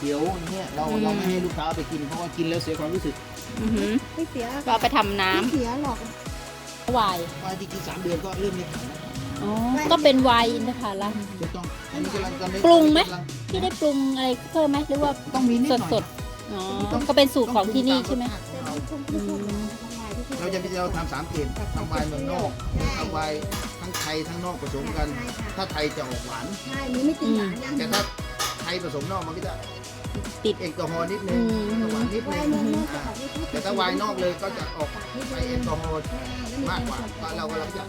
เขียวอย่างเงี้ยเราอืม เราไม่ให้ลูกค้าเอาไปกินเพราะว่ากินแล้วเสียความรู้สึกอือหือไม่เสียก็เอาไปทำน้ำไม่เสียหรอกไวน์ว่าที่กินสามเดือนก็เริ่มไม่ขันแล้วอ๋อก็เป็นไวน์อินทผลัม ถูกต้องอันนี้กำลังกำลังปรุงไหม กำลัพี่ได้ปรุงอะไรเพิ่มไหมหรือว่าต้องมีนิดสหดน่อยสดๆอ๋อก็เป็นสูตรของที่นี่ใช่ไหม แต่บางคนก็ชอบหวานละลายที่ชอบเราจะไปเราทำสามเกณฑ์ทำไวน์เมืองนอกทำไวน์ทั้งไทยทั้งนอกผสมกัน ใช่ค่ะถ้าไทยจะออกหวาน ใช่นี่ไม่ติดหวานนะแต่ถ้าไท ยผสมนอกมันก็จะติดแอลกอฮอล์นิดนึงอืมหวานนิดไวนึงน์เมืองนอกจะออกไม่ค่อยแต่ถ้าไวน์นอกเลยก็จะออกฝาดนิดไปนึแองลกอฮอล์ใช่แล้วมากกว่าส่นผสเราก็เราจะ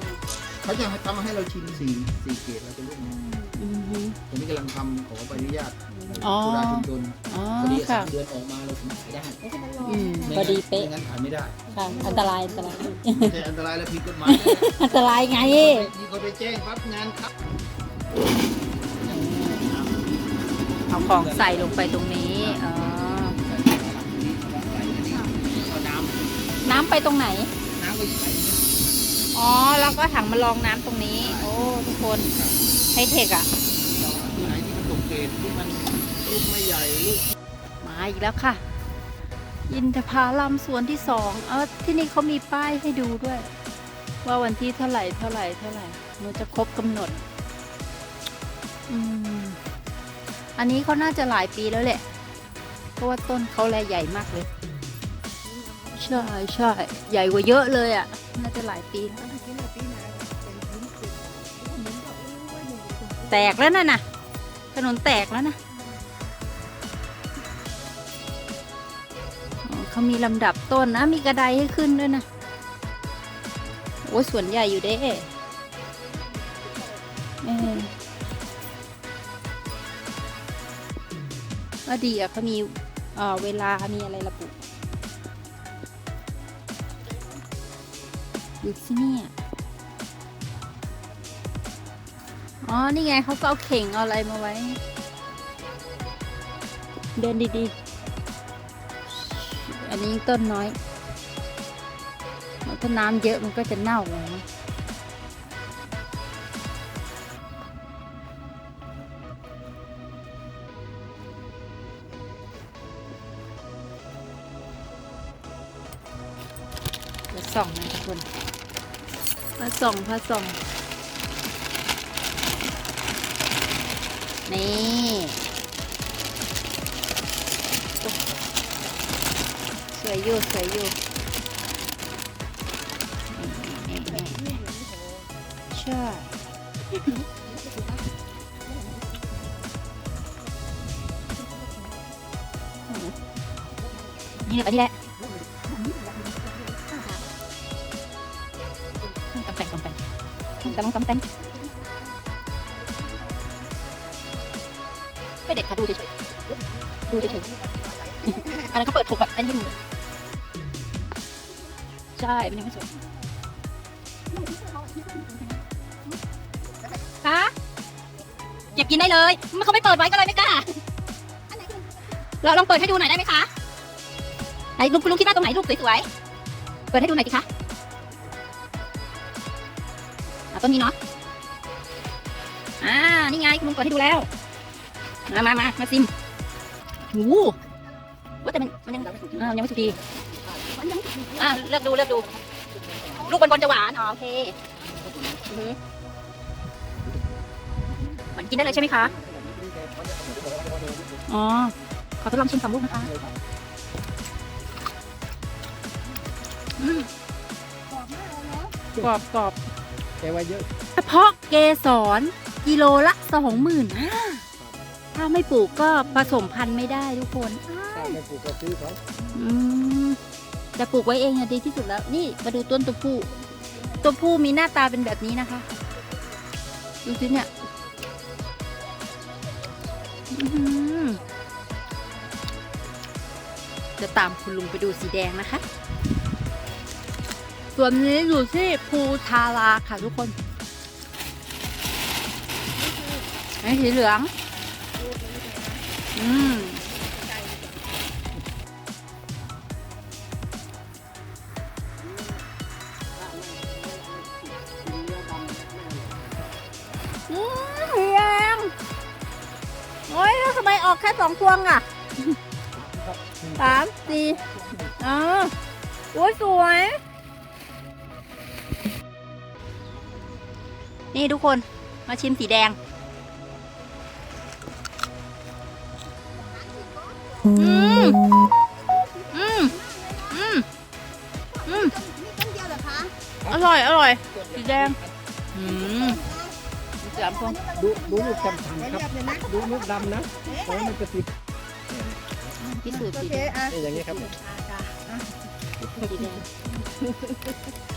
เขาจะทำให้เราชิมสี่สี่เกรดเราจะรู้ไงอือหือผมนี่กำลังทำขอใบอนุญาตอ๋อ สุราชุมชนอ๋อพอดีค่ะสามเดือนออกมาเราถึงขายได้แล้วจะมาลองอืมไม่พองั้นดีเป๊ะ ไม่งั้นขายไม่ได้ค่ะ อันตรายอันตรายแต่อันตรายและผิดกฎหมาย อันตรายไงมีคนไปแจ้งปั๊บงานครับ เอาของใส่ลงไปตรงนี้อ๋อน้น้ำไปตรงไหน น้ำก็ใส่อ๋อ แล้วก็ถังมาลองน้ำตรงนี้ โอ้ ทุกคนไฮเทคอะที่ไหนที่มันตกเกรดที่มันลูกไม่ใหญ่ลูกมาอีกแล้วค่ะ อินทผลัมสวนที่สองเออที่นี่เขามีป้ายให้ดูด้วย ว่าวันที่เท่าไหร่เท่าไหร่เท่าไหร่มันจะครบกำหนด อืม อันนี้เขาน่าจะหลายปีแล้วแหละ เพราะว่าต้นเขาแลใหญ่มากเลย ใช่ใช่ใหญ่กว่าเยอะเลยอะ น่าจะหลายปีแล้วแตกแล้วนะน่ะถนนแตกแล้วนะเขามีลำดับต้นนะ มีกระไดให้ขึ้นด้วยนะ โอ้สวนใหญ่อยู่เด้เออ ก็ดีอะเขามีเอ่อเวลามีอะไรระบุดูสิเนี่ยอ๋อ นี่ไงเขาก็เอาเข่งเอาอะไรมาไว้ เดินดีๆ อันนี้ต้นน้อยถ้าน้ำเยอะมันก็จะเน่าเลย ส่องนะทุกคนพาส่องพาส่อง นี่สวยอยู่สวยอยู่นี่นี่นี่ใช่นี่แหละนี่แหละ กำลังกำแพงไม่เด็ดค่ะดูเฉยๆดูเฉยๆอันนั้นเขาเปิดถูกแบบอันนี้มือใช่มันยังไม่สวยคะเก็บกินได้เลยมันเขาไม่เปิดไว้ก็เลยไม่กล้าเราลองเปิดให้ดูหน่อยได้ไหมคะไหนลุงคุณลุงคิดว่าตรงไหนรูปสวยๆเปิดให้ดูหน่อยสิคะ ต้นนี้เนาะ อ่า นี่ไงคุณลุงเปิดให้ดูแล้ว มามามามาซิมโอ้โหว่าแต่มันมันยังอ่ายังไม่สุกดีอ่าเลือกดูเลือกดู ลูกบอลบอลจะหวาน อ๋อโอเคอือหือนกินได้เลยใช่ไหมคะ อ๋อ ขอทดลองชิมสองลูกนะคะกรอบกรอบ แต่ว่าเยอะเฉพาะเกสรกิโลละสองหมื่นห้าถ้าไม่ปลูกก็ผสมพันธุ์ไม่ได้ทุกคนถ้าไม่ปลูกก็ซื้อเขาอืมจะปลูกไว้เองอะดีที่สุดแล้ว นี่มาดูต้นตัวผู้ตัวผู้มีหน้าตาเป็นแบบนี้นะคะ ดูสิเนี่ยอื้อหือจะตามคุณลุงไปดูสีแดงนะคะ ส่วนนี้อยู่ที่ภูทาราค่ะทุกคนอันนี้สีเหลือง อืมอืมสีแดงโอ้ยแล้วทำไมออกแค่สองพวงอะสามสี่อ๋อโอ้ยสวย นี่ทุกคนมาชิมสีแดง อืม อืม อืม อืมนี่ต้นเดียวเหรอคะอร่อย อร่อย สีแดง อืมสามคนดูดูลูกจำทันเดี๋ยวครับเดี๋ยวนะดูลูกดำนะเพราะว่ามันจะติดพิสูจน์โอสีเคแดงอะนี่อย่างนี้ครับสีแดง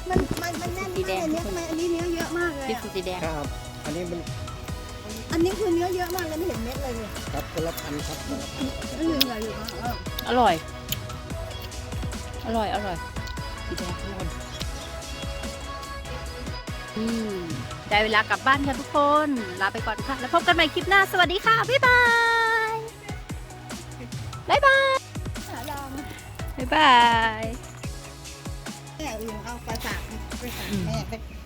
มันมันมันแน่นสีแดงมากเลยเนี่ยทำไมอันนี้เนื้อเยอะมากเลยพิอะสูจน์สีแดงครับ อันนี้มันอันนี้คือเนื้อเยอะมากเลยไม่เห็นเม็ดเลยเนี่ยครับคนละพันครับคนละพันเหลืองเหลืออยู่อะเอออร่อย อร่อย อร่อยสีแดงทุกคนอืมได้เวลากลับบ้านค่ะทุกคน ลาไปก่อนค่ะ แล้วพบกันใหม่คลิปหน้า สวัสดีค่ะ บ๊ายบาย บ๊ายบายหาลอง บ๊ายบาย แม่อื่น